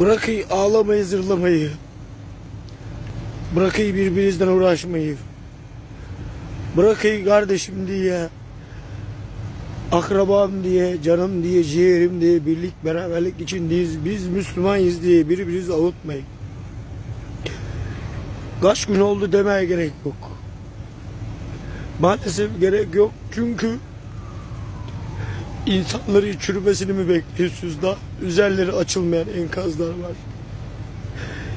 Bırakın ağlamayı, zırlamayı. Bırakın birbirinizden uğraşmayı. Bırakın kardeşim diye, akrabam diye, canım diye, ciğerim diye, birlik beraberlik içindeyiz. Biz Müslümanız diye birbirinizi avutmayın. Kaç gün oldu demeye gerek yok. Maalesef gerek yok çünkü insanları çürümesini mi bekliyorsunuz da üzerleri açılmayan enkazlar var.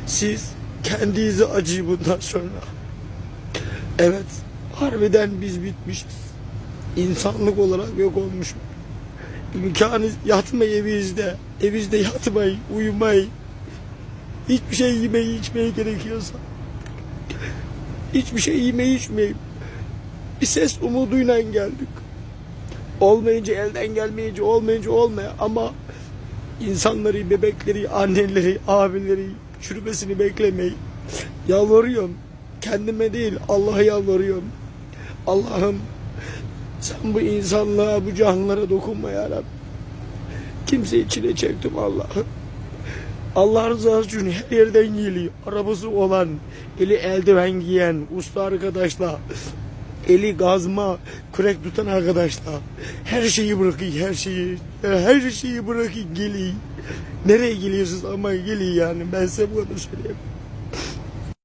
Siz kendinize acıyı bundan sonra. Evet, harbiden biz bitmişiz. İnsanlık olarak yok olmuş. İmkanı yatmayı evinizde, evinizde yatmayı, uyumayı, hiçbir şey yemeyi içmeyi gerekiyorsa. Hiçbir şey yemeyi içmeyi. Bir ses umuduyla geldik. Olmayınca elden gelmeyince olmayınca olmaya ama insanları, bebekleri, anneleri, abileri çürümesini beklemeyi yalvarıyorum. Kendime değil Allah'a yalvarıyorum. Allah'ım sen bu insanlığa, bu canlılara dokunma ya Rabbi. Kimse içine çektim Allah'ım. Allah rızası için her yerden geliyor. Arabası olan, eli eldiven giyen, usta arkadaşlar, eli gazma, kürek tutan arkadaşlar. Her şeyi bırakın, her şeyi, her şeyi bırakın gelin. Nereye geliyorsunuz ama gelin yani ben size bunu söyleyeyim.